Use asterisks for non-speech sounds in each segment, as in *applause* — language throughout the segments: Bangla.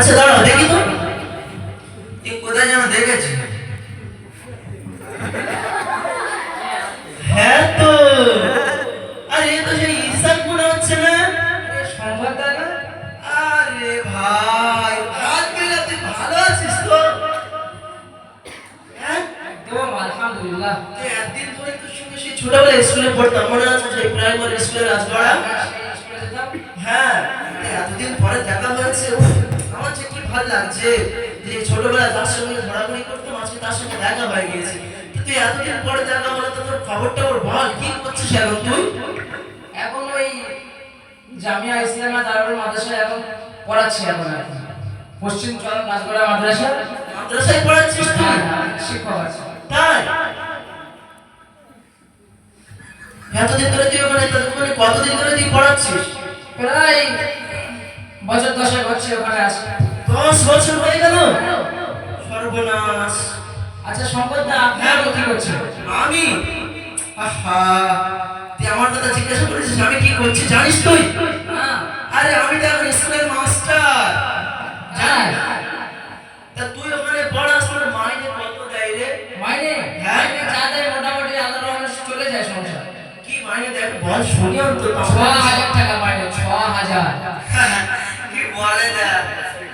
আচ্ছা দাঁড়াও দেখি তো। এই কোথায় যেন দেখেছি? হ্যাঁ তো। আরে এ তো সেই ইসাক মনে হচ্ছে না? না? আরে ভাই হাত তুই ভালো আছিস তো। হ্যাঁ? একদম আলহামদুলিল্লাহ। একদিন ধরে তোর সঙ্গে সেই ছোটবেলায় স্কুলে পড়তাম মনে আছে সেই প্রাইমারি স্কুলের রাজগড়া? স্কুলে হ্যাঁ এতদিন পরে দেখা হয়েছে ভালো লাগছে যে ছোটবেলায় তার সঙ্গে ঘোরাঘুরি করতাম আজকে তার সঙ্গে দেখা হয়ে গিয়েছে। কিন্তু এতদিন পরে দেখা হলো তোর খবর টবর বল কি করছিস এখন তুই? এখন ওই জামিয়া ইসলামিয়া দারুল মাদ্রাসায় এখন পড়াচ্ছি এখন পশ্চিম চরম রাজগড়া মাদ্রাসা। মাদ্রাসায় পড়াচ্ছিস তুই? হ্যাঁ, হ্যাঁ, শিক্ষক আছে। তাই? এতদিন ধরে তুই ওখানে ওখানে কতদিন ধরে তুই পড়াচ্ছিস? প্রায় বছর দশেক হচ্ছে ওখানে আসে দশ বছর হয়ে গেল। সর্বনাশ। আচ্ছা সম্পদ না আপনি কি করছেন আমি? আহা তুই আমার কথা জিজ্ঞাসা করেছিস আমি কি করছি জানিস তুই? হ্যাঁ। আরে আমি তো এখন স্কুলের মাস্টার। হ্যাঁ। তা তুই ওখানে পড়াস তোর মাইনে কত দেয় রে? মাইনে? হ্যাঁ। মাইনে যা দেয় মোটামুটি আল্লাহর রহমতে চলে যায় সংসার। কি মাইনে দেয় বল শুনি অন্তত। ছ হাজার টাকা মাইনে ছ হাজার। কি বলে না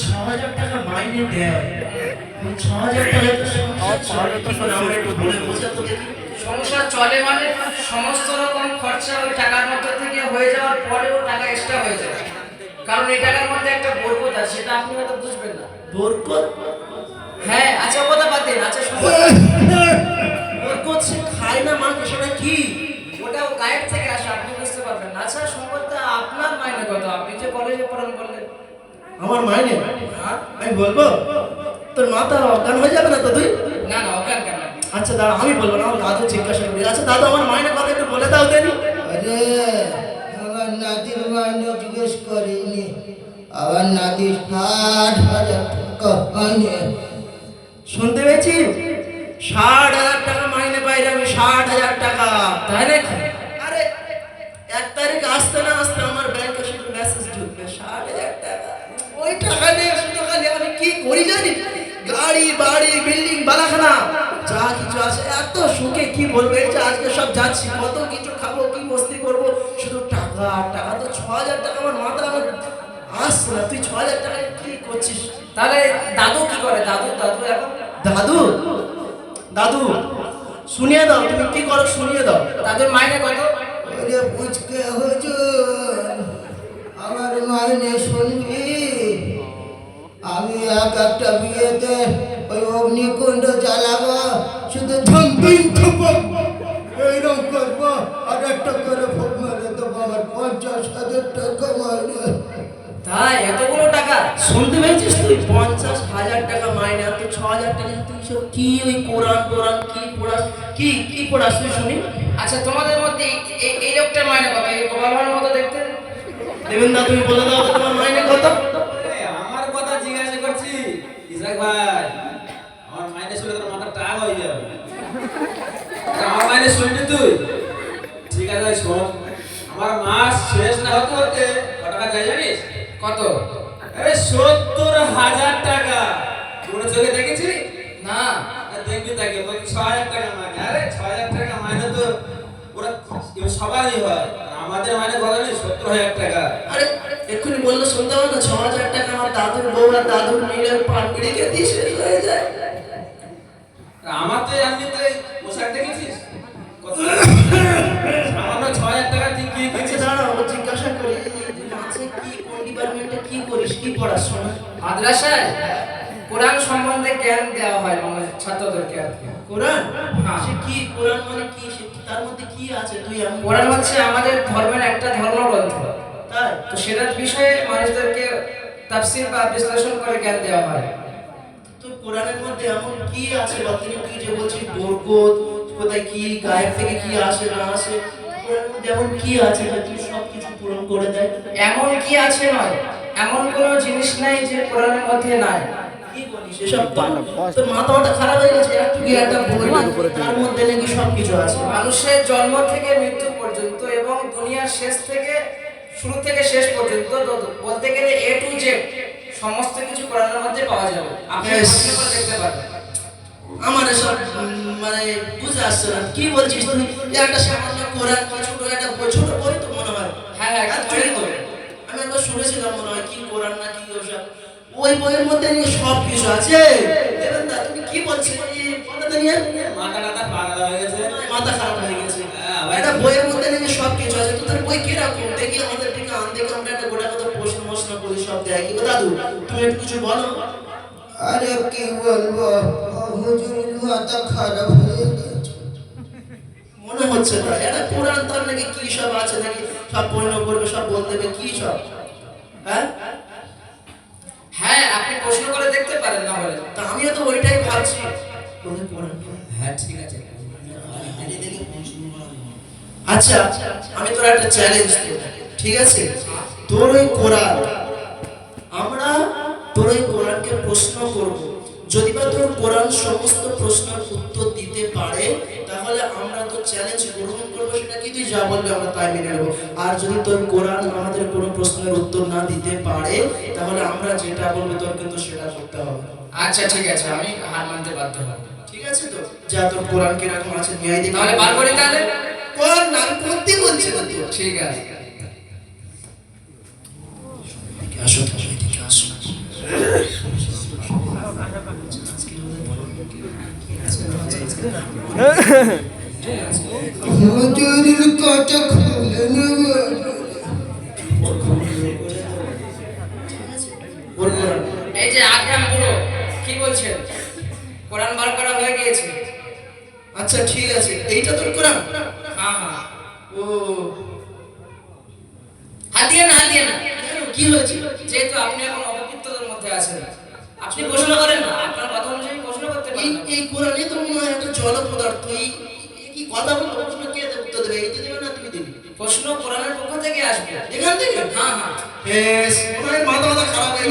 ছ হাজার টাকা মাইনে দেয় ছ হাজার টাকা সংসার চলে। মানে সমস্ত রকম খরচা ওই টাকার মধ্যে থেকে হয়ে যাওয়ার পরেও টাকা এক্সট্রা হয়ে যায়। কারণ এই টাকার মধ্যে একটা বরকত আছে সেটা আপনি হয়তো বুঝবেন না। বরকত? হ্যাঁ আচ্ছা কথা বাদ দিন। আচ্ছা *laughs* শুনুন বরকত সে খায় না মাকে সেটা কি ওটা ও গায়েব থেকে আসে আপনি বুঝতে পারবেন না আচ্ছা সম্পদটা আপনার মাইনে কত আপনি যে কলেজে পড়ান বললেন আমার মাইনে? আমি বলব তোর মাথা অজ্ঞান হয়ে যাবে না তো তুই? না না অজ্ঞান কেন? আচ্ছা দাদা আমি বলব না আমার দাদু জিজ্ঞাসা করি আচ্ছা দাদু আমার মাইনে কথা একটু বলে দাও দেনি আরে আমার নাতির মাইনে জিজ্ঞেস করিনি। আমার নাতি ষাট হাজার টাকা মাইনে শুনতে পেয়েছি? ষাট হাজার টাকা মাইনে পাই রে আমি ষাট হাজার টাকা। তাই নাকি? আরে এক তারিখ আসতে না টাকা আমি কি করি জানি? গাড়ি বাড়ি বিল্ডিং বালাখানা যা কিছু আছে এত সুখে কি বলব? এই যে আজকে সব যাচ্ছি কত কিছু খাব কি মস্তি করব? শুধু টাকা টাকা তো ছ হাজার টাকা আমার মাথা আমার আসছে না। তুই ছ হাজার টাকা কি করছিস? তাহলে দাদু কি করে? দাদু দাদু এখন? দাদু? দাদু শুনিয়ে দাও তুমি কি করো শুনিয়ে দাও। দাদুর মাইনে কত? পুচকে হুজুর। আমার মাইনে শুনবি? এক একটা বিয়েতে ওই অগ্নিকুণ্ড জ্বালাবো শুধু ঝম্পিং থুপো এইরকম করব আর একটা করে ফোন মেরে দেবো আমার পঞ্চাশ হাজার টাকা মাইনে। তাই এতগুলো টাকা? শুনতে পেয়েছিস তুই? পঞ্চাশ হাজার টাকা মাইনে আর তুই ছ হাজার টাকা তুই সব কি ওই কোরআন কোরআন কি পড়াস কি কি পড়াস তুই শুনি? আচ্ছা তোমাদের মধ্যে এই- লোকটার মাইনে কত? এই গোপাল মতো দেখতে? দেবেন দা তুমি বলে দাও তোমার মাইনে কত আমার কথা জিজ্ঞাসা করছি ইসাক ভাই আমার মাইনে শুনে তোর মাথা টাক হয়ে যাবে। আমার মাইনে শুনবি তুই। ঠিক আছে শোন। আমার মাস শেষ না হতে হতে কত টাকা যায় জানিস? কত? আরে সত্তর হাজার টাকা। কোনো চোখে দেখেছি? না। দেখবি তাকে। তোর ছ হাজার টাকা মাইনে আরে ছ হাজার টাকা মাইনে তো ওরা সবারই হয়। আর আমাদের মাইনে কত সত্তর হাজার টাকা। আরে এক্ষুনি বলল শুনতে হবে না ছ হাজার টাকা আমার দাদুর বউ আর দাদুর মেয়ের পান পিড়ি খেয়ে দিয়ে শেষ হয়ে যায়। আমার তো এমনিতে পোশাক দেখেছিস? সামান্য ছ হাজার টাকা তুই কি আচ্ছা কিনছিস দাঁড়াও জিজ্ঞাসা করি মাসে কি কোন ডিপার্টমেন্টে কি করিস কি পড়াশোনা মাদ্রাসায়? কোরআন সম্বন্ধে জ্ঞান দেওয়া হয় মানে ছাত্রদেরকে আর কি কোরআন। সে কি কোরআন মানে কি সে কি- তার মধ্যে কি আছে? তুই কোরআন হচ্ছে আমাদের ধর্মের একটা ধর্মগ্রন্থ। তো সেটার বিষয়ে মানুষদেরকে তাফসীর বা বিশ্লেষণ করে জ্ঞান দেওয়া হয়। তোর কোরআনের মধ্যে এমন কি আছে বা তুমি তুই যে বলছিস বরকত কোথায় কি গায়েব থেকে কি আসে না আসে? এমন কি আছে যে তুই সব কিছু পূরণ করে দেয়? এমন কি আছে নয় এমন কোনো জিনিস নাই যে কোরআনের মধ্যে নাই। কি তো- হয়ে কি মানুষের জন্ম থেকে মৃত্যু পর্যন্ত এবং দুনিয়ার শেষ থেকে শুরু থেকে শেষ পর্যন্ত বলতে গেলে এ টু জেড সমস্ত কিছু কোরআনের মধ্যে পাওয়া যাবে। আপনি. করে দেখতে পারবেন। আমার উম, মানে বুঝে আসছে না। কি বলছিস তুই? এই একটা সামান্য কোরআন বা ছোট একটা বই ছোট বই তো মনে হয়। হ্যাঁ, হ্যাঁ, একটা বই তো। আমি একবার শুনেছিলাম মনে হয় কি কোরআন না কি ওসব। ওই বইয়ের মধ্যে নিয়ে সব কিছু আছে। দেবেন দা তুমি কি বলছিস এই কথাটা নিয়ে। মাথা টাথা পাগলা হয়ে গেছে। মাথা খারাপ হয়ে গেছে। হ্যাঁ। একটা বইয়ের মধ্যে নাকি সব কিছু আছে। তো তোর বই কীরকম? দেখি আমাদের একটু কিছু বলো? আরে কি বলব? হুজুর মাথা খারাপ হয়ে গেছে। মনে হচ্ছে না। এটা কোরআন তার নাকি কি সব আছে নাকি? সব পূর্ণ করবে সব বলতে দেবে কি সব? হ্যাঁ? হ্যাঁ আপনি প্রশ্ন করে দেখতে পারেন না বলে তা আমিও তো ওইটাই ভাবছি। হ্যাঁ ঠিক আছে। আচ্ছা আমি তোর একটা চ্যালেঞ্জ ঠিক আছে? তোর ওই কোরআন আমরা তোর ওই কোরআনকে প্রশ্ন করব। যদি বা তোর কোরআন সমস্ত প্রশ্নের উত্তর দিতে পারে তাহলে আমরা তো চ্যালেঞ্জ গ্রহণ করব সেটা কি তুই যা বলবি আমরা তাই মেনে নেব। আর যদি তোর কোরআন আমাদের কোনো প্রশ্নের উত্তর না দিতে পারে তাহলে আমরা যেটা বলব তোর কিন্তু সেটা করতে হবে। আচ্ছা ঠিক আছে আমি হার মানতে বাধ্য হব। ঠিক আছে তো? যা তোর কোরআন কীরকম আছে নিয়ে দেখি। তাহলে বার করি তাহলে। কোরআন নাম করতে বলছে তো। ঠিক আছে। আসো আসো। এই যে আগাম পুরো কি বলছেন? কোরআন বার করা হয়ে গিয়েছে। আচ্ছা ঠিক আছে। এইটা তোর কোরআন? হ্যাঁ হ্যাঁ। ও। হাত দিয়ে না হাত দিয়ে না। কি হয়েছে? যেহেতু আপনি এখন অপবিত্রতার মধ্যে আছেন। আপনি প্রশ্ন করেন না আপনার কথা অনুযায়ী এই এই কোরআনে তো মনে হয় একটা জল পদার্থ এই এই কি কথা বলব প্রশ্ন কে উত্তর দেবে। দেবে না তুমি দিবি। প্রশ্ন কোরআনের পক্ষ থেকে আসবে। এখান থেকে? হ্যাঁ হ্যাঁ। বেশ। মনে হয় মাথা মাথা খারাপ হয়ে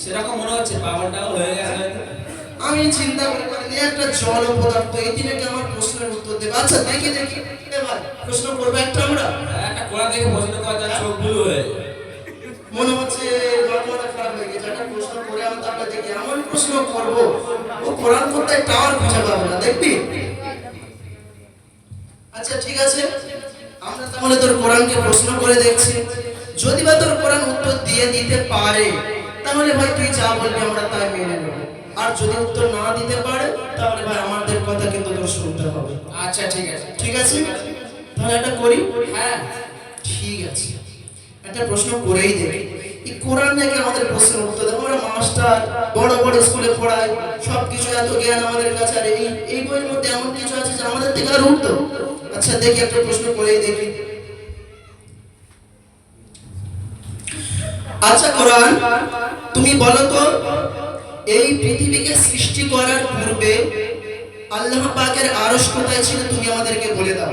সেরকম মনে হচ্ছে পাগল টাগল হয়ে গেছে। আমি চিন্তা করে পারিনি একটা জল পদার্থ এই দিনে কি আমার প্রশ্নের উত্তর দেবে। আচ্ছা দেখি দেখি। এ ভাই প্রশ্ন করব একটা আমরা? একটা কোরআন থেকে প্রশ্ন করা যায় চোখ বুলু হয়ে যায়। মনে হচ্ছে মাথা মাথা খারাপ হয়ে গেছে একটা প্রশ্ন করে আমি তারপরে দেখি এমন প্রশ্ন করব ও কোরআন করতে টাওয়ার খুঁজে পাবে না দেখবি? আচ্ছা ঠিক আছে। আমরা তাহলে তোর কোরআনকে প্রশ্ন করে দেখছি। যদি বা তোর কোরআন উত্তর দিয়ে দিতে পারে তাহলে ভাই তুই যা বলবি আমরা তাই মেনে নেব। আর যদি উত্তর না দিতে পারে তাহলে ভাই আমাদের কথা কিন্তু তোর শুনতে হবে। আচ্ছা ঠিক আছে। ঠিক আছে? তাহলে এটা করি? হ্যাঁ। ঠিক আছে। একটা প্রশ্ন করেই দেখি। এই কোরআন নাকি আমাদের প্রশ্নের উত্তর দেয়? আমরা মাস্টার, বড় বড় স্কুলে পড়াই সব কিছু এত জ্ঞান আমাদের কাছে, আর এই এই বইয়ের মধ্যে এমন কিছু আছে যে আমাদের থেকে আর উঠতো আচ্ছা দেখি একটা প্রশ্ন করেই দেখি। আচ্ছা কোরআন, তুমি বলো তো, এই পৃথিবীকে সৃষ্টি করার পূর্বে আল্লাহ পাকের আরশ কোথায় ছিল? তুমি আমাদেরকে বলে দাও।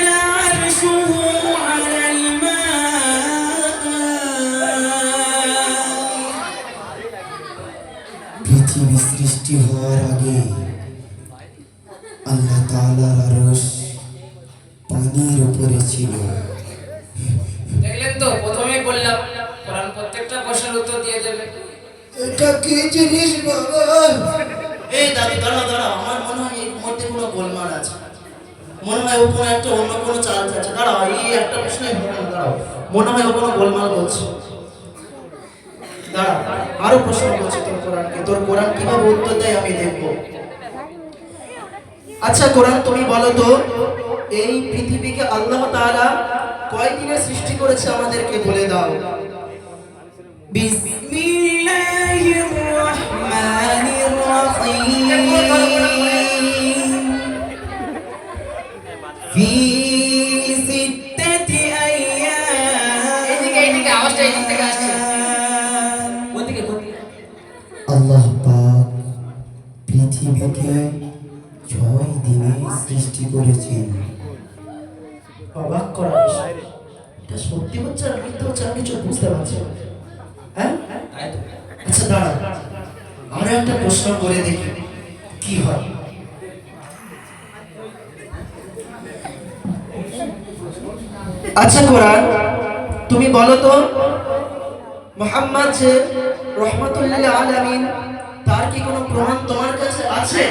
সৃষ্টি হওয়ার আগে আল্লাহ তাআলার আরশ পানির উপরে ছিল। দেখলেন তো? প্রথমেই বললাম কোরআন প্রত্যেকটা প্রশ্নের উত্তর দিয়ে দেবে। এটা কি জিনিস বাবা? এই দাদু দাঁড়াও দাঁড়াও। আমার মনে হয় এর মধ্যে কোনো গোলমাল আছে। মনে হয় ও কোনো একটা অন্য কোনো চাল আছে। দাঁড়াও এই একটা প্রশ্ন দাঁড়াও। মনে হয় ও কোনো গোলমাল করছে। দাঁড়া, আরও প্রশ্ন করছি তোর কোরআনকে। তোর কোরআন কীভাবে উত্তর দেয় আমি দেখব। আচ্ছা কোরআন তুমি বলো তো, এই পৃথিবীকে আল্লাহ তারা কয় সৃষ্টি করেছে আমাদেরকে বলে দাও? বিসমিল্লাহির রহমানির রহিম। কিছু বুঝতে পারছি হ্যাঁ? আচ্ছা দাঁড়া একটা প্রশ্ন করে কি হয়? আচ্ছা কোরআন, তুমি বলো তো, মোহাম্মদ রহমতুল্লাহ আলামিন, তার কি কোনো প্রমাণ তোমার কাছে আছে?